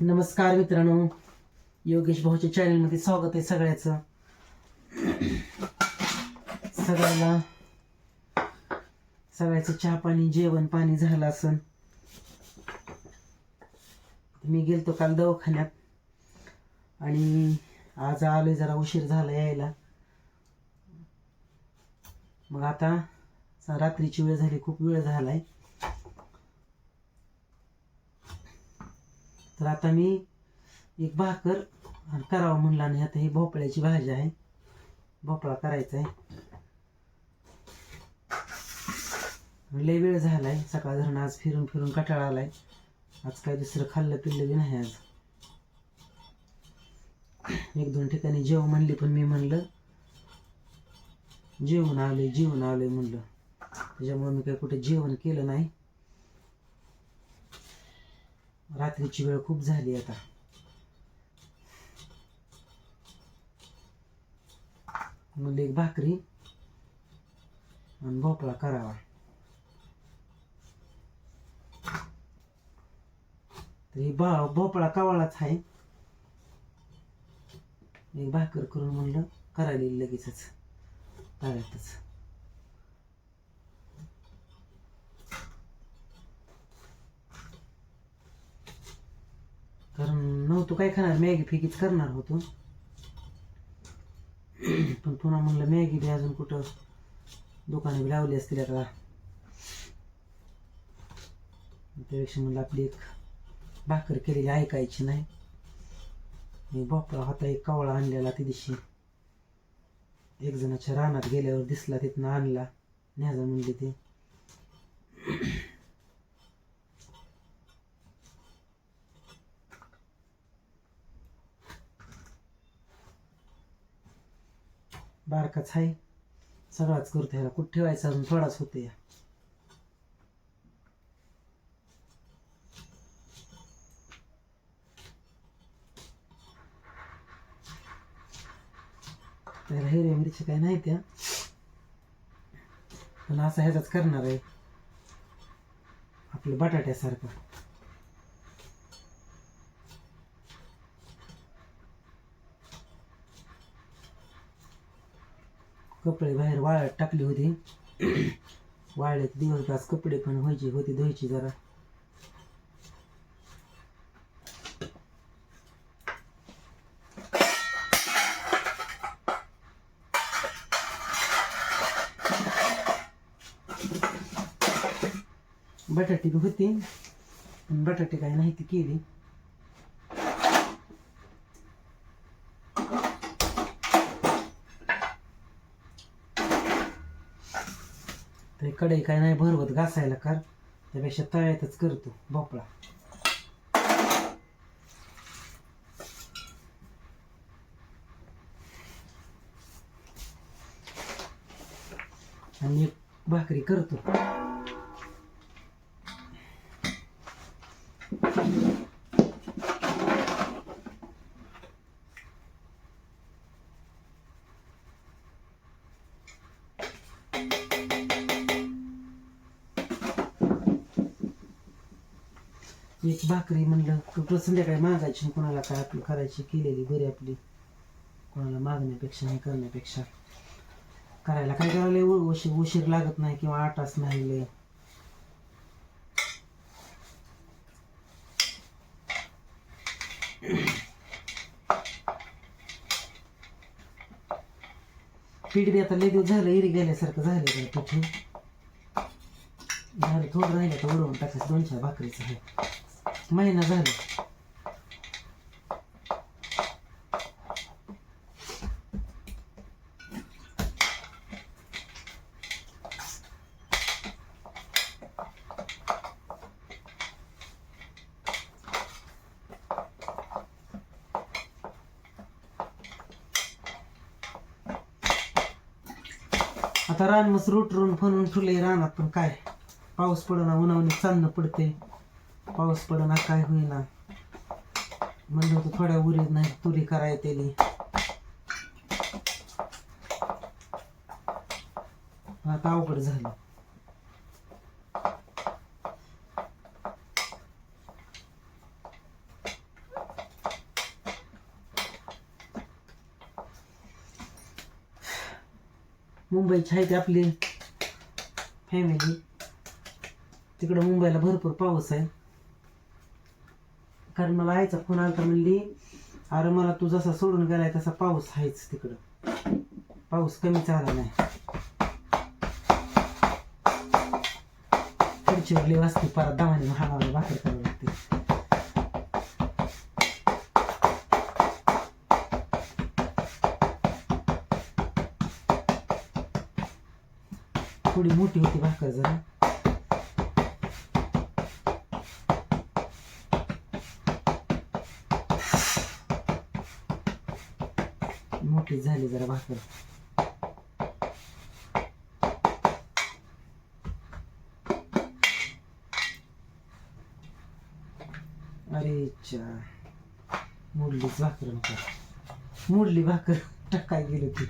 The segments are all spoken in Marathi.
नमस्कार मित्रांनो. योगेश भाऊच्या चॅनलमध्ये स्वागत आहे सगळ्याचं. सगळ्याला सगळ्याचं चहा पाणी जेवण पाणी झालं असन. मी गेलतो काल दवाखान्यात. आणि आज आलोय जरा उशीर झाला यायला. मग आता रात्रीची वेळ झाली खूप वेळ झालाय. तर आता मी एक भाकर आणि करावं म्हणला आणि आता ही भोपळ्याची भाजी आहे. भोपळा करायचा आहे लय वेळ झालाय. सकाळ धरण आज फिरून फिरून कटाळा आलाय. आज काय दुसरं खाल्लं पिल्लं बी नाही आज. एक दोन ठिकाणी जेव म्हणली पण मी म्हणलं जेवण आले जेवण आले म्हणलं. त्याच्यामुळे मी काय कुठे जेवण केलं नाही. रात्रीची वेळ खूप झाली आता. म्हणलं एक भाकरी आणि भोपळा करावा. तरी ही बा भोपळा कवाळाच आहे. एक भाकर करून म्हणलं करायला लगेचच. तव्यातच. कारण नव्हतो काय खाणार मॅगी फेकीच करणार होतो. पण पुन्हा म्हणलं मॅगी बी अजून कुठं दुकाने बी लावली असतील आता. त्यापेक्षा म्हणलं आपली एक भाकर केलेली ऐकायची नाही. मी भोपळा होता एक कावळा आणलेला त्या दिवशी. एक जणाच्या रानात गेल्यावर दिसला तिथनं आणला. न्याजा म्हणले ते. बारकाच आहे. सगळाच करतो ह्याला कुठं ठेवायचा अजून? थोडाच होते या त्याला हिरव्या मिरची काय नाही त्या. पण असं ह्याचाच करणार आहे. आपलं बटाट्यासारखं. कपडे बाहेर वाळत टाकली होती. वाळल्यात दिवसभास कपडे पण व्हायचे होते धुवायची जरा. बटाटे होती बटाटे काय नाही ती केली. कढई काय नाही भरवत घासायला कर. त्यापेक्षा तळ्यातच करतो भोपळा. आणि भाकरी करतो एक भाकरी म्हणलं कुठं संध्याकाळी मागायची आणि कोणाला काय आपली करायची केलेली बरी आपली. कोणाला मागण्यापेक्षा नाही करण्यापेक्षा. करायला काय करायला उशीर उशीर लागत नाही किंवा आटाच नाही लय. पीठ बी आता लय दिवस झालं इरी गेल्यासारखं झालं बरं पिठी. झालं थोडं राहिलं तर उडवून टाकायचं दोन चार भाकरीचं आहे. महिना झाला. आता रान मस्त रुटरून फणून ठुले रानात पण काय? पाऊस पडना उन्हावणी चांदणं पडते पाऊस पडना काय होईना. म्हणलं होतं थोड्या उरीत नाही तुरी करायला आता अवघड झालं. मुंबईची आहे ती आपली फॅमिली तिकडं मुंबईला भरपूर पाऊस आहे. कारण मला आईचा फोन आला म्हणली अरे मला तू जसा सोडून गेलाय तसा पाऊस आहेच तिकडं. पाऊस कमी झाला नाही. चिरली वाजते परत दामाने हाणावं भाकर करावं लागते. थोडी मोठी होती भाकर जरा. मोठीच झाली जरा भाकर अरे चा मोडलीच भाकर नको मोडली भाकर टाकाय गेली ती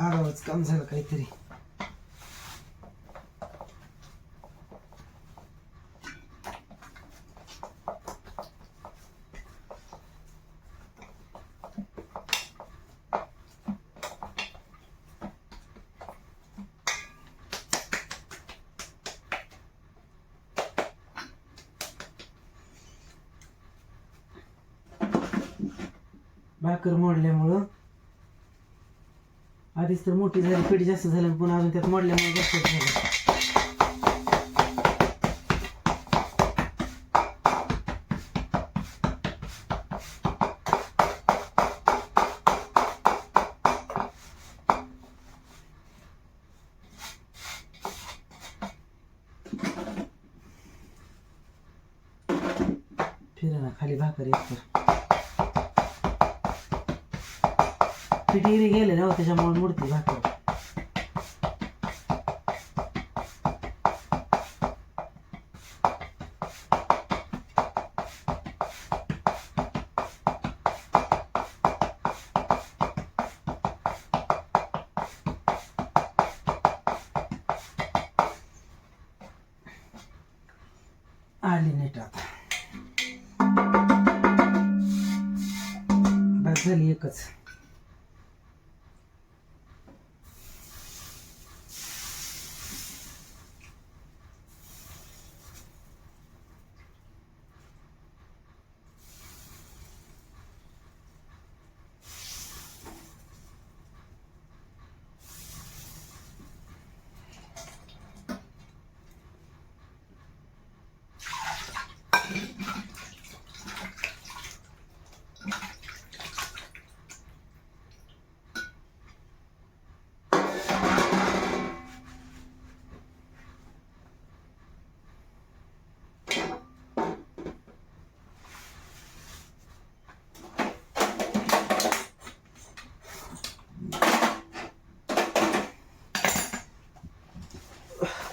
आगावच काम झालं काहीतरी साखर मोडल्यामुळं. आधीच तर मोठी झाली पिढी जास्त झाली पण अजून त्यात मोडल्यामुळे जास्त झालं. फिरा ना खाली भाकर एक तर. पिठीरी गेले ना त्याच्यामुळे मूर्ती भाकर. आली नीट आता. बस झाली एकच.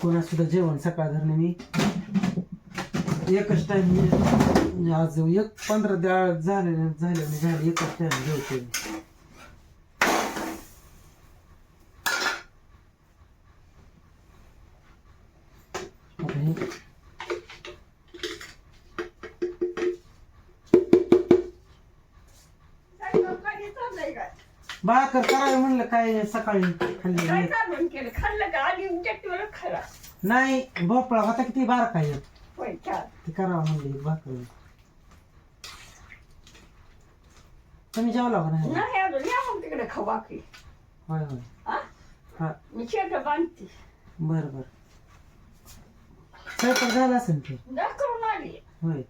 कोणा सुद्धा जेवण सकाळ धरणे मी एकच टाइम म्हणजे आज एक पंधरा द्या झाले झाले मी झाले एकच टाइम जेवते मी. आता भाकर करावं म्हणलं काय सकाळी खाल्ली खाल्लं का? आली चट्टीवर खरा नाही भोपळा होता किती बारका आहे होय ते करावं म्हणली भाकर. तुम्ही जेवला का नाही? नाही अजून या मग तिकडे खवा की होय होय. हा? हा. मी शेत बांधते. बर बर. स्वयंपाक झाला असेल ते दाख करून आली. होय.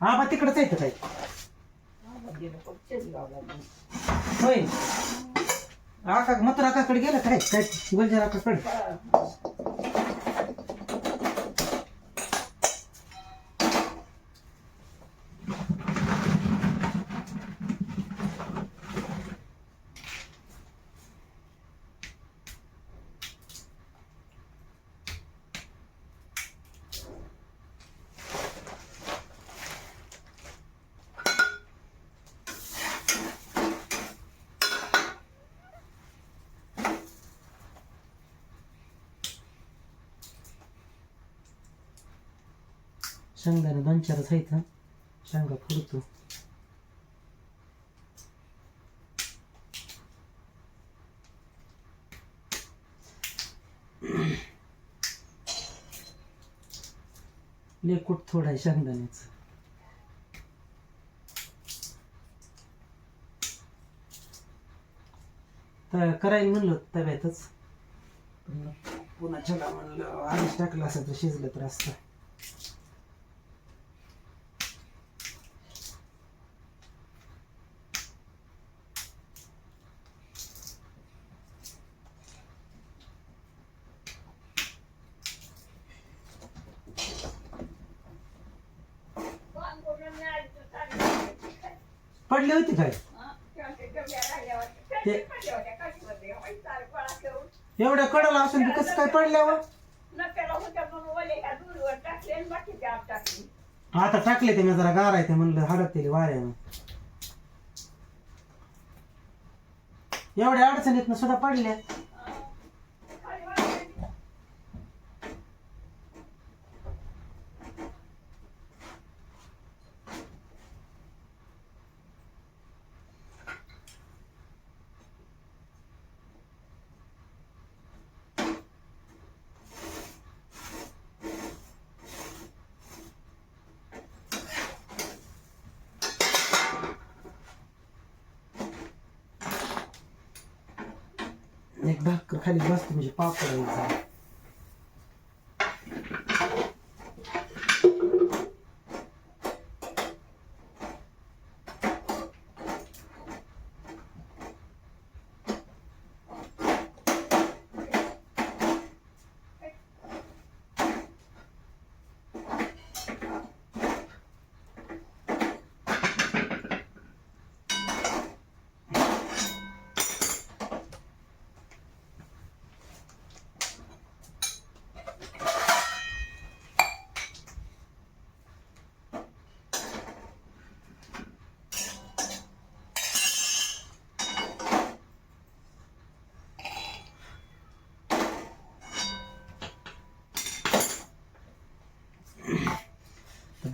हा बा तिकडच येतं काय होय. आका मथुर आकाकडे गेलं काय काय गुलजार आकाकडे शेंगदाणे दोन चारच आहेत शेंगा फोडतो लेकूट थोडा आहे शेंगदाण्याचं तर करायला म्हणलं होतं तव्यातच पुन्हा चला म्हणलं आधीच टाकलं असं तर शिजलं तर असतं. पडली होती काय? एवढ्या कडला असून कसं काय पडल्यावर आता टाकले. ते मी जरा गार आहे ते म्हणलं हडकतेली वाऱ्यानं. एवढ्या अडचणीत सुद्धा पडल्या. एक भाकर खाली बसते म्हणजे पापड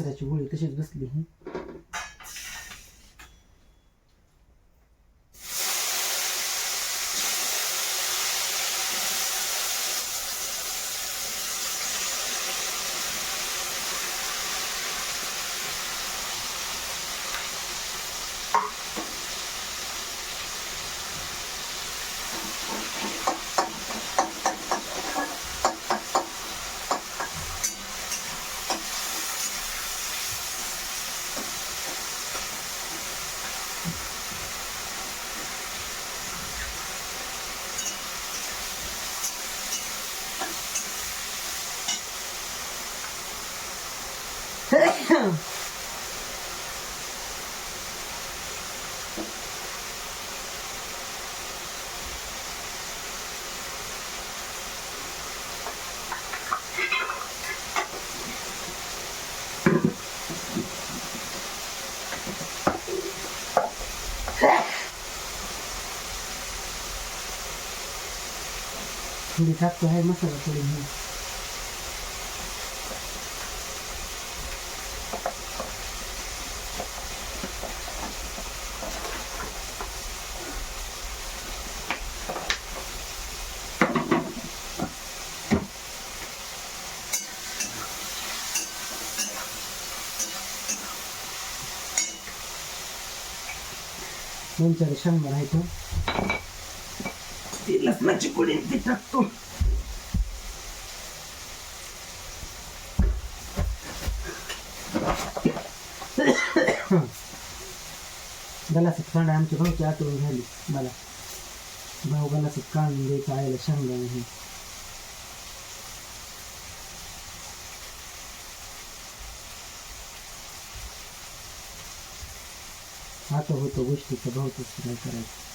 तिसऱ्याची होळी तशीच बसली ही? मोहरी टाकतो विसराची गोळी तशीच बसली ही थोडी टाकतो आहे मसाला थोडी मी दोन चार शंभर आहे तो. लसणाची पुडी ती टाकतो. गलासात कांदा आमच्या भाऊची आठवण झाली मला. भाऊ गलासात काढून द्यायचं सांगला नाही आता होतं गोष्टीचं भाऊच काय करायचं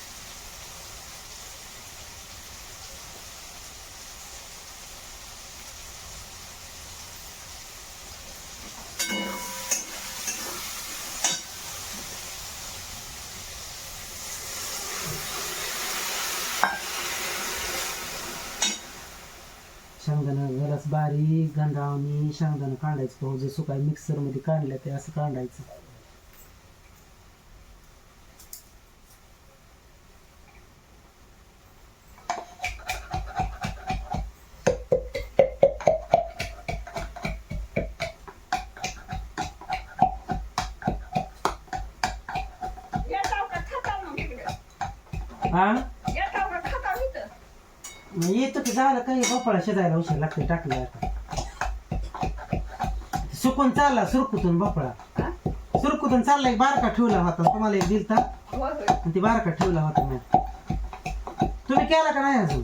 शेंगदाणा गलास बारीक गंधावणी शेंगदाणा काढायचं भाऊ जसं काय मिक्सरमध्ये काढलं ते असं काढायचं हा? मग येतो की झालं काही भोपळा शिजायला उशीर लागते टाकलं सुकून चालला सुरकुतून भोपळा? सुरकुतून चालला एक बारका ठेवला होता. तुम्हाला एक दिलता. आणि ती बारका ठेवला होता मी तुम्ही केला का नाही अजून?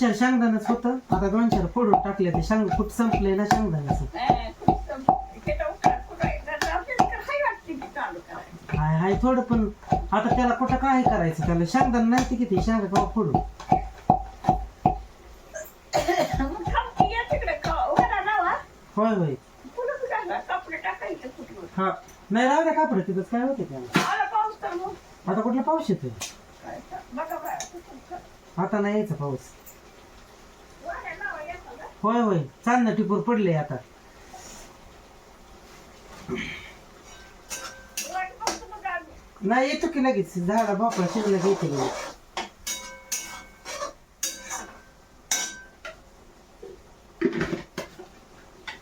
चार शेंगदाणच होतं. आता दोन चार फोडून टाकले ते शेंग कुठ संपले ना खूप तर हाय. हाय थोडं पण आता त्याला कुठं काय करायचं? त्याला शेंगदाणा नाही ते किती शेंगा का? फोडू. होय होय. हा. नाही राहू द्या कापड तिथंच काय होते त्याला? आता कुठला पाऊस येतोय? आता नाही यायचा पाऊस? होय होय. चांदणं टिपूर पडले आता. नाही येतो की लगेच. झाडा बापा शिरला येते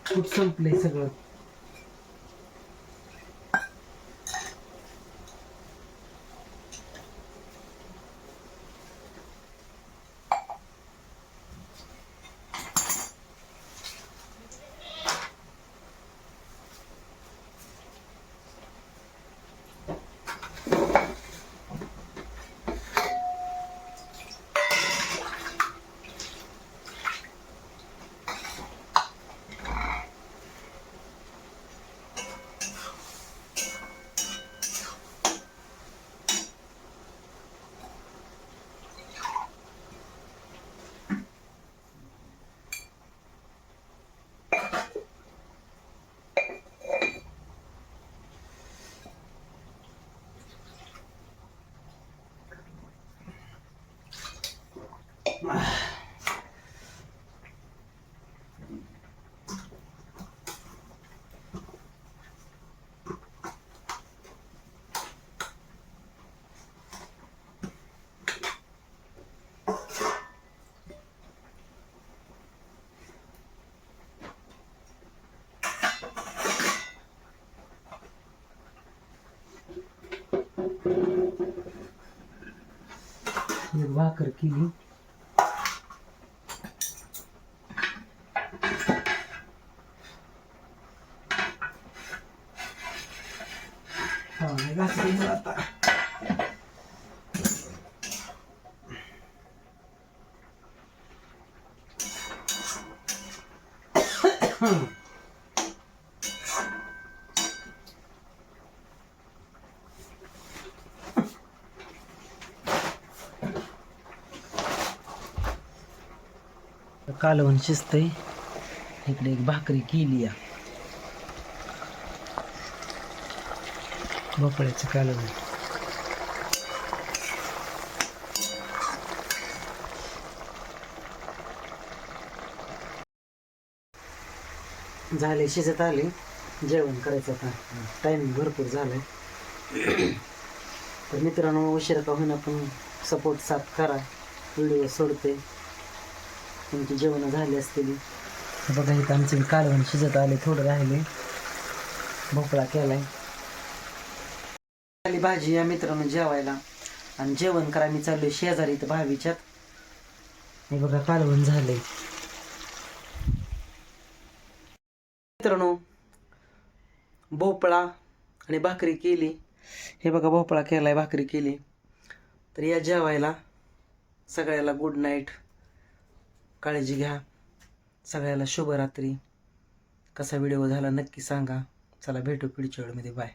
लगेच संपलंय सगळं एक भाकर केली हा, नाही घासली मला आता. कालवण शिजतंय. इकडे एक भाकरी केली या. भोपळ्याचं कालवण. झाले शिजत आले. जेवण करायचं आता. टाईम भरपूर झालाय. तर मित्रांनो उशिरा का होईना पण सपोर्ट साथ करा. व्हिडिओ सोडते. तुमची जेवण झाली असतील. बघा इथं आमचे कालवण शिजत आले थोडं राहिले. भोपळा केलाय. आली भाजी या मित्रांनो जेवायला. आणि जेवण करा मी चाललोय शेजारी इथं भावीच्यात. हे बघा कालवण झालंय. मित्रांनो भोपळा आणि भाकरी केली. हे बघा भोपळा केलाय भाकरी केली. तर या जेवायला सगळ्याला गुड नाईट काळजी घ्या. सगळ्याला शुभरात्री. कसा व्हिडिओ झाला नक्की सांगा. चला भेटू पुढच्या वेळेमध्ये. बाय.